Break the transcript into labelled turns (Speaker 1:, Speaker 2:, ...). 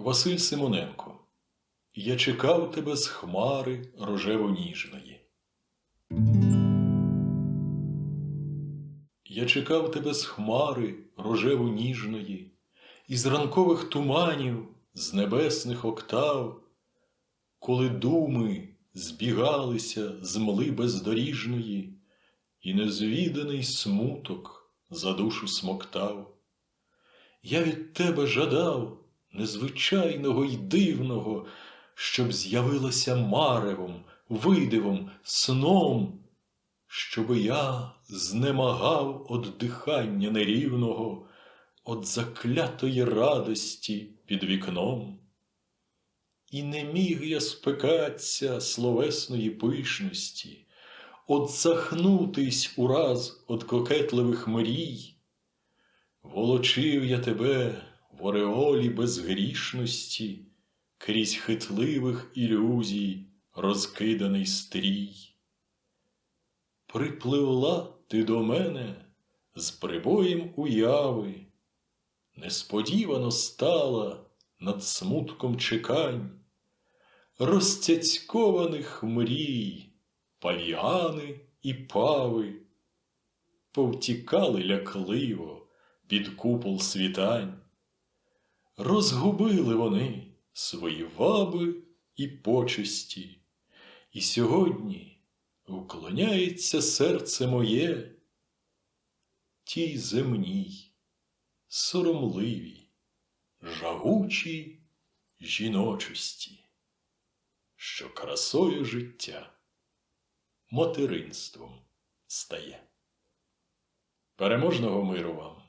Speaker 1: Василь Симоненко. Я чекав тебе з хмари рожево-ніжної. Я чекав тебе з хмари рожево-ніжної, із ранкових туманів, з небесних октав, коли думи збігалися з мли бездоріжної, і незвіданий смуток за душу смоктав. Я від тебе жадав незвичайного й дивного, щоб з'явилося маревом, видивом, сном, щоби я знемагав од дихання нерівного, од заклятої радості під вікном. І не міг я спекаться словесної пишності, отсахнутись ураз од кокетливих мрій. Волочив я тебе в ореолі безгрішності, крізь хитливих ілюзій розкиданий стрій. Припливла ти до мене з прибоєм уяви, несподівано стала над смутком чекань, розцяцькованих мрій, павіани і пави, повтікали лякливо під купол світань, розгубили вони свої ваби і почесті, і сьогодні уклоняється серце моє тій земній, соромливій, жагучій жіночості, що красою життя материнством стає. Переможного миру вам!